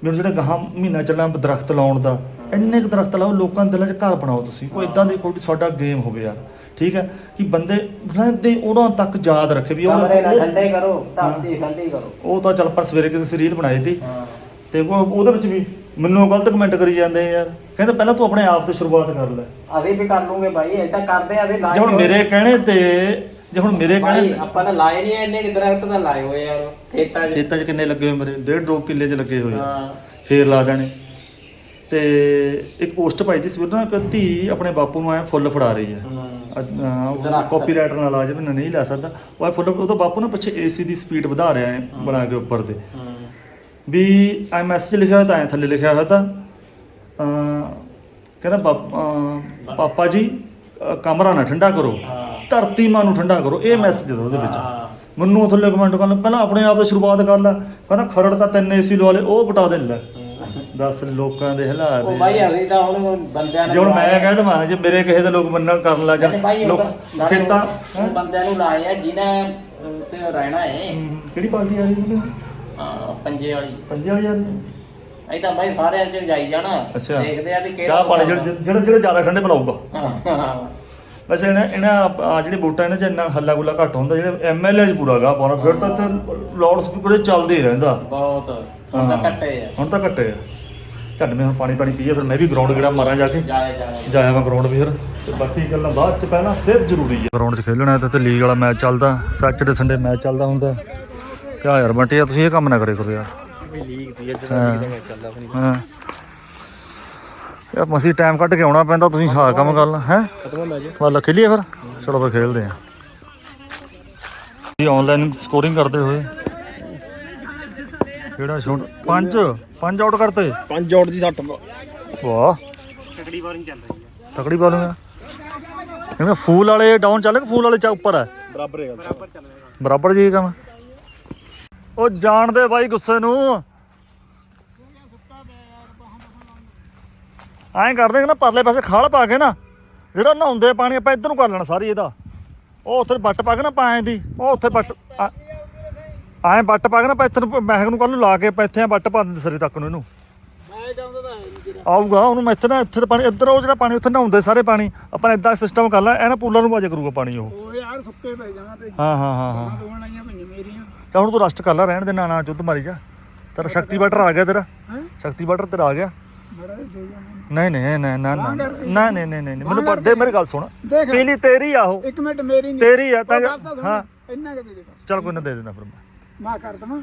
ਮੈਨੂੰ ਜਿਹੜਾ ਗਾਹਾਂ ਮਹੀਨਾ ਚੱਲਣਾ ਦਰਖਤ ਲਾਉਣ ਦਾ ਇੰਨੇ ਕੁ ਦਰਖਤ ਲਾਓ ਲੋਕਾਂ ਦੇ ਦਿਲਾਂ 'ਚ ਘਰ ਬਣਾਓ ਤੁਸੀਂ। ਕੋਈ ਇਦਾਂ ਦੀ ਕੋਈ ਤੁਹਾਡਾ ਗੇਮ ਹੋਵੇ ਯਾਰ ਠੀਕ ਹੈ ਕਿ ਬੰਦੇ ਰਹਿੰਦੇ ਉਹਨਾਂ ਤੱਕ ਯਾਦ ਰੱਖੇ ਵੀ ਉਹ ਕਮਰੇ ਨਾ ਠੰਡੇ ਕਰੋ ਧਰਤੀ ਠੰਡੀ ਕਰੋ। ਉਹ ਤਾਂ ਚੱਲ ਪਰ ਸਵੇਰੇ ਕਿਤੇ ਰੀਲ ਬਣਾਈ ਤੀ। ਤੇ ਉਹ ਉਹਦੇ ਵਿੱਚ ਵੀ ਮੈਨੂੰ ਗਲਤ ਕਮੈਂਟ ਕਰੀ ਜਾਂਦੇ ਯਾਰ। ਕਹਿੰਦੇ ਪਹਿਲਾਂ ਤੂੰ ਆਪਣੇ ਆਪ ਤੋਂ ਸ਼ੁਰੂਆਤ ਕਰ ਲੈ। ਅਸੀਂ ਵੀ ਕਰ ਲੂਗੇ ਬਾਈ ਇਹ ਤਾਂ ਕਰਦੇ ਆ ਲਾਏ ਜੇ ਹੁਣ। ਮੇਰੇ ਕਹਿਣੇ ਤੇ ਜੇ ਹੁਣ ਮੇਰੇ ਭਾਈ ਕਹਿਣੇ ਆਪਾਂ ਨੇ ਲਾਏ ਨਹੀਂ ਇੰਨੇ ਕਿ ਦਰਖਤ ਤਾਂ ਲਾਏ ਹੋਏ ਯਾਰ ਖੇਤਾਂ 'ਚ। ਖੇਤਾਂ 'ਚ ਕਿੰਨੇ ਲੱਗੇ ਹੋਏ ਮੇਰੇ? ਡੇਢ ਦੋ ਕਿੱਲੇ 'ਚ ਲੱਗੇ ਹੋਏ। ਆ। ਹਾਂ। ਫੇਰ ਲਾ ਦੇਣੇ। ਤੇ ਇੱਕ ਪੋਸਟ ਪਾਈ ਸੀ ਸਵੇਰ ਨਾ ਇੱਕ ਧੀ ਆਪਣੇ ਬਾਪੂ ਨੂੰ ਐ ਫੁੱਲ ਫੜਾ ਰਹੀ ਹੈ। ਹੂੰ। ਦਰਖਤ। ਕਾਪੀਰਾਈਟਰ ਨਾਲ ਆ ਜਾਵੇ ਨਹੀਂ ਲੈ ਸਕਦਾ। ਉਹ ਐਂ ਫੁੱਲ ਉਹਦਾ ਬਾਪੂ ਨਾ ਪਿੱਛੇ ਏਸੀ ਦੀ ਸਪੀਡ ਵਧਾ ਰਿਹਾ ਹੈ। ਬਣਾ ਕੇ ਉੱਪਰ ਤੇ। ਹੂੰ। ਵੀ ਐ ਮੈਸੇਜ ਲਿਖਿਆ ਹੋਇਆ ਤਾਂ ਐ ਥੱਲੇ ਲਿਖਿਆ ਹੋਇਆ ਤਾਂ ਅਮ ਕਹਿੰਦਾ ਬਾਪ- ਅਮ ਪਾਪਾ ਜੀ ਅ, ਕਮਰਾ ਨਾ ਠੰਡਾ ਕਰੋ। ਹਾਂ। ਧਰਤੀ ਮਾਂ ਨੂੰ ਠੰਡਾ ਕਰੋ ਇਹ ਮੈਸੇਜ ਦਿੱਤਾ ਉਹਦੇ ਵਿੱਚ। ਹਾਂ। ਮੈਨੂੰ ਥੱਲੇ ਕਮੈਂਟ ਕਰਨ ਪਹਿਲਾਂ ਆਪਣੇ ਆਪ ਤੋਂ ਸ਼ੁਰੂਆਤ ਕਰ ਲੈ। ਕਹਿੰਦਾ ਖਰੜ ਤਾਂ ਤਿੰਨ ਏਸੀ ਲਵਾ ਲਏ ਉਹ ਘਟਾ ਦੇ ਲੈ ਦੱਸ ਲੋਕਾਂ ਦੇ ਹਾਲਾਤ ਉਹ ਬਾਈ ਅਸੀਂ ਤਾਂ ਹੁਣ ਬੰਦਿਆਂ ਜੇ ਹੁਣ ਮੈਂ ਕਹਿ ਦਵਾਂ ਜੇ ਮੇਰੇ ਕਹੇ ਦੇ ਲੋਕ ਮੰਨਣ ਕਰਨ ਲੱਗ ਕਹਿੰਦੇ ਬਾਈ ਜਾ ਉਹ ਲੋਕ ਤਾਂ ਖੇਤਾਂ ਬੰਦਿਆਂ ਨੂੰ ਲਾਏ ਆ ਜਿਨ੍ਹਾਂ ਅਹ, ਤੇ ਰਹਿਣਾ ਹੈ ਹਮ, ਕਿਹੜੀ ਪਾਰਟੀ ਆ ਰਹੀ ਹੈ ਹਾਂ ਪੰਜੇ ਵਾਲੀ। ਪੰਜੇ ਵਾਲੀ ਅਸੀਂ ਤਾਂ ਬਾਈ ਸਾਰਿਆਂ ਚ ਜਾਈ ਜਾਣਾ। ਦੇਖਦੇ ਆ ਵੀ ਕਿਹੜਾ ਚਾਹ ਪਾਣੀ ਜਿਹੜਾ ਜਿਹੜਾ ਜਿਹੜਾ ਜ਼ਿਆਦਾ ਠੰਡੇ ਪਿਲਾਊਗਾ। ਹਾਂ। ਵੈਸੇ ਇਹਨਾਂ ਇਹਨਾਂ ਆਹ ਜਿਹੜੇ ਵੋਟਾਂ ਇਹਨਾਂ 'ਚ ਇੰਨਾ ਹੱਲਾ ਗੁੱਲਾ ਘੱਟ ਹੁੰਦਾ ਜਿਹੜੇ ਐਮਐਲਏ 'ਚ ਪੂਰਾ ਗਾ ਪਾਉਣਾ ਫਿਰ ਤਾਂ ਇੱਥੇ ਲਾਊਡ ਸਪੀਕਰ ਚੱਲਦੇ ਹੀ ਰਹਿੰਦਾ। ਬਹੁਤ। ਹੁਣ ਤਾਂ ਕੱਟੇ ਆ। ਹੁਣ ਤਾਂ ਘੱਟੇ ਆ। ਝੱਟ ਮੈਂ ਹੁਣ ਪਾਣੀ ਪਾਣੀ ਪੀਏ ਫਿਰ ਮੈਂ ਵੀ ਗਰਾਊਂਡ ਕਿਹੜਾ ਮਾਰਾਂ ਜਾ ਕੇ। ਜਾਇਆ ਮੈਂ ਗਰਾਊਂਡ ਵੀ ਫਿਰ। ਤੇ ਬਾਕੀ ਗੱਲਾਂ ਬਾਅਦ ਚ ਪਹਿਲਾਂ ਸਿਹਤ ਜ਼ਰੂਰੀ ਹੈ ਗਰਾਊਂਡ 'ਚ ਖੇਲਣਾ ਤੇ ਤੇ ਲੀਗ ਵਾਲਾ ਮੈਚ ਚੱਲਦਾ ਸੈਚਰਡੇ ਸੰਡੇ ਮੈਚ ਚੱਲਦਾ ਹੁੰਦਾ। ਕਿਆ ਯਾਰ ਬੰਟੇ ਯਾਰ ਤੁਸੀਂ ਇਹ ਕੰਮ ਨਾ ਕਰੇ ਕਰੋ ਯਾਰ। ਲੀਗ ਦੀ ਹਾਂ। ਲੀਗ ਦਾ ਮੈਚ ਚੱਲਦਾ ਆਪਣੀ ਹਾਂ। ਯਾਰ ਮਸੀ ਟਾਈਮ ਕੱਢ ਕੇ ਆਉਣਾ ਪੈਂਦਾ ਤੁਸੀਂ ਹਾਂ ਕੰਮ ਕਰ ਲਾ ਹੈ? ਖਤਮ ਮੈਚ ਵੱਲ ਖੇਲੀਏ ਫਿਰ। ਚਲੋ ਫਿਰ ਖੇਲਦੇ ਆ। ਜੀ ਆਨਲਾਈਨ ਸਕੋਰਿੰਗ ਕਰਦੇ ਹੋਏ। ਕਿਹੜਾ ਸ਼ਾਟ ਪੰਜ। ਪੰਜ ਆਊਟ ਕਰਤੇ। 5 ਆਊਟ ਦੀ 60 ਵਾਹ। ਤਕੜੀ ਵਾਰਿੰਗ ਚੱਲ ਰਹੀ ਹੈ। ਤਕੜੀ ਬਾਲਿੰਗ ਇਹਨਾਂ ਫੂਲ ਵਾਲੇ ਡਾਊਨ ਚੱਲੇ ਕਿ ਫੂਲ ਵਾਲੇ ਚਾ ਉੱਪਰ ਹੈ ਬਰਾਬਰ ਹੈ ਬਰਾਬਰ ਚੱਲ ਰਿਹਾ। ਬਰਾਬਰ ਜੀ ਕੰਮ। ਉਹ ਜਾਣਦੇ ਬਾਈ ਗੁੱਸੇ ਨੂੰ। ਐਂ ਕਰਦੇ ਨਾ ਪਰਲੇ ਪਾਸੇ ਖਾਲ ਪਾ ਕੇ ਨਾ ਜਿਹੜਾ ਨਹਾਉਂਦੇ ਪਾਣੀ ਆਪਾਂ ਇੱਧਰ ਨੂੰ ਕਰ ਲੈਣਾ ਸਾਰੀ ਇਹਦਾ। ਉਹ ਉੱਥੇ ਬੱਟ ਪਾ ਕੇ ਨਾ ਪਾਏ ਦੀ ਉਹ ਉੱਥੇ ਬੱਟ ਆ- ਐਂ ਬੱਟ ਪਾ ਕੇ ਨਾ ਆਪਾਂ ਇੱਥੇ ਨੂੰ ਮਹਿਕ ਨੂੰ ਕੱਲ ਨੂੰ ਲਾ ਕੇ ਆਪਾਂ ਇੱਥੇ ਬੱਟ ਪਾ ਦਿੰਦੇ ਸਿਰੇ ਤੱਕ ਨੂੰ ਇਹਨੂੰ। ਆਊਗਾ ਉਹਨੂੰ ਮੈਂ ਇੱਥੇ ਨਾ ਇੱਥੇ ਤਾਂ ਪਾਣੀ ਇੱਧਰ ਉਹ ਜਿਹੜਾ ਪਾਣੀ ਉੱਥੇ ਨਹਾਉਂਦੇ ਸਾਰੇ ਪਾਣੀ ਆਪਾਂ ਇਦਾਂ ਸਿਸਟਮ ਕਰ ਲਾ ਇਹ ਨਾ ਪੂਲਾਂ ਨੂੰ ਬਾਜੇ ਕਰੂਗਾ ਪਾਣੀ ਉਹ। ਉਹ ਯਾਰ ਸੁੱਕੇ ਪੈ ਜਾਣਾ ਤੇ ਹਾਂ ਹਾਂ ਹਾਂ ਹਾਂ। ਦੋਣ ਆਈਆਂ ਪਈਆਂ ਮੇਰੀਆਂ। ਚਾ ਹੁਣ ਤੂੰ ਰੈਸਟ ਕਰ ਲੈ ਰਹਿਣ ਦੇ ਨਾ ਨਾ ਚੁੱਤ ਮਾਰੀ ਜਾ। ਤੇਰਾ ਸ਼ਕਤੀ ਬਟਰ ਆ ਗਿਆ ਤੇਰਾ? ਸ਼ਕਤੀ ਬਟਰ ਤੇਰਾ ਆ ਗਿਆ। ਦੇ ਨਹੀਂ ਨਹੀਂ ਨਹੀਂ ਨਾ ਨਾ ਨਾ। ਨਹੀਂ ਨਹੀਂ ਨਹੀਂ ਮੈਨੂੰ ਪਰ ਦੇ ਮੇਰੀ ਗੱਲ ਸੁਣ। ਪੀਲੀ ਤੇਰੀ ਆ ਉਹ। ਇੱਕ ਮਿੰਟ ਮੇਰੀ ਨਹੀਂ। ਤੇਰੀ ਆ ਤਾਂ ਹਾਂ। ਇੰਨਾ ਕਿ ਦੇ ਦੇ। ਚੱਲ ਕੋਈ ਨਾ ਦੇ ਦੇਣਾ ਫਿਰ ਮੈਂ। ਮੈਂ ਕਰ ਦਵਾਂ।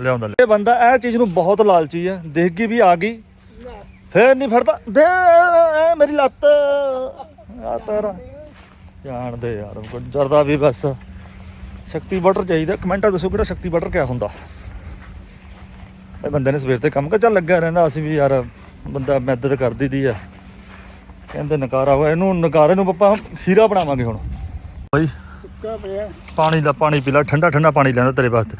ਲਿਆਉਂਦਾ ਇਹ ਬੰਦਾ ਇਹ ਚੀਜ਼ ਨੂੰ ਬਹੁਤ ਲਾਲਚੀ ਆ। ਦੇਖ ਗਈ ਵੀ ਆ ਗਈ। ਫੇਰ ਨਹੀਂ ਫੜਦਾ। ਦੇ ਮੇਰੀ ਲੱਤ। ਆ ਤੇਰਾ। ਜਾਣ ਦੇ ਯਾਰ ਗੁੱਜਰ ਦਾ ਵੀ ਬਸ। ਸ਼ਕਤੀ ਬਟਰ ਚਾਹੀਦਾ। ਕਮੈਂਟਾਂ ਦੱਸੋ ਕਿਹੜਾ ਸ਼ਕਤੀ ਬਟਰ ਕਿਆ ਹੁੰਦਾ। ਇਹ ਬੰਦੇ ਨੇ ਸਵੇਰ ਤੇ ਕੰਮ ਕਰ ਚੱਲ ਲੱਗਿਆ ਰਹਿੰਦਾ। ਅਸੀਂ ਵੀ ਯਾਰ ਬੰਦਾ ਮਦਦ ਕਰ ਦਿੱਦੀ ਆ। ਕਹਿੰਦੇ ਨਕਾਰਾ ਹੋਇਆ ਇਹਨੂੰ ਨਕਾਰੇ ਨੂੰ ਆਪਾਂ ਹੀਰਾ ਬਣਾਵਾਂਗੇ ਹੁਣ। ਬਾਈ। ਸੁੱਕਾ ਪਿਆ। ਪਾਣੀ ਦਾ ਪਾਣੀ ਪੀ ਲੈ ਠੰਡਾ ਠੰਡਾ ਪਾਣੀ ਲੈਂਦਾ ਤੇਰੇ ਵਾਸਤੇ।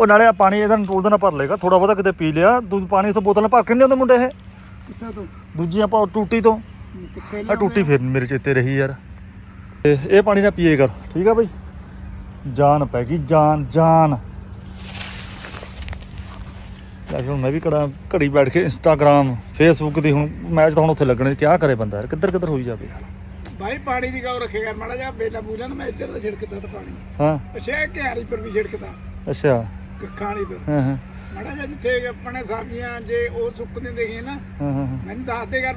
ਉਹ ਨਾਲੇ ਆ ਪਾਣੀ ਇਹਦਾ ਉਹਦੇ ਨਾਲ ਭਰ ਲੇਗਾ ਥੋੜਾ ਬਹੁਤਾ ਕਿਤੇ ਪੀ ਲਿਆ ਤੂੰ ਪਾਣੀ ਤੋਂ ਬੋਤਲਾਂ ਭਰ ਕੇ ਨਹੀਂ ਲਿਆਉਂਦੇ ਮੁੰਡੇ ਇਹ। ਕਿੱਥੇ ਤੂੰ? ਦੂਜੀ ਆਪਾਂ ਟੂਟੀ ਤੋਂ। ਆ ਟੂਟੀ ਫਿਰ ਮੇਰੇ ਚੇਤੇ ਰਹੀ ਯਾਰ। ਤੇ ਇਹ ਪਾਣੀ ਨਾ ਪੀਏ ਕਰ ਠੀਕ ਆ ਬਈ? ਜਾਨ ਪੈ ਗਈ ਜਾਨ ਜਾਨ। ਲੈ ਹੁਣ ਮੈਂ ਵੀ ਕੜਾ ਘੜੀ ਬੈਠ ਕੇ ਇੰਸਟਾਗ੍ਰਾਮ ਫੇਸਬੁੱਕ ਦੀ ਹੁਣ ਮੈਚ ਤਾਂ ਹੁਣ ਉੱਥੇ ਲੱਗਣੇ ਕੀ ਕਰੇ ਬੰਦਾ ਯਾਰ ਕਿੱਧਰ ਕਿੱਧਰ ਹੋਈ ਜਾਵੇ? ਭਾਈ ਪਾਣੀ ਦੀ ਗੌਰ ਰੱਖੇਗਾ ਮਾੜਾ ਜਿਹਾ ਬੇਲਾ ਬੂਲਾ ਨਾ ਮੈਂ ਇੱਧਰ ਤਾਂ ਛਿੜਕਦਾ ਤਾਂ ਪਾਣੀ। ਹਾਂ। ਅੱਛਾ ਕਿਹਾਰੀ ਪਰ ਵੀ ਛਿੜਕਦਾ। ਅੱਛਾ। ਖਾਣੀ ਪਰ ਹਾਂ ਹਾਂ। ਮਾੜਾ ਜਿਹਾ ਜਿੱਥੇ ਆਪਣੇ ਸਬਜ਼ੀਆਂ ਜੇ ਉਹ ਸੁੱਕਦੇ ਦੇਖੇ ਨਾ ਹਾਂ ਹਾਂ ਮੈਨੂੰ ਦੱਸ ਦੇ ਕਰ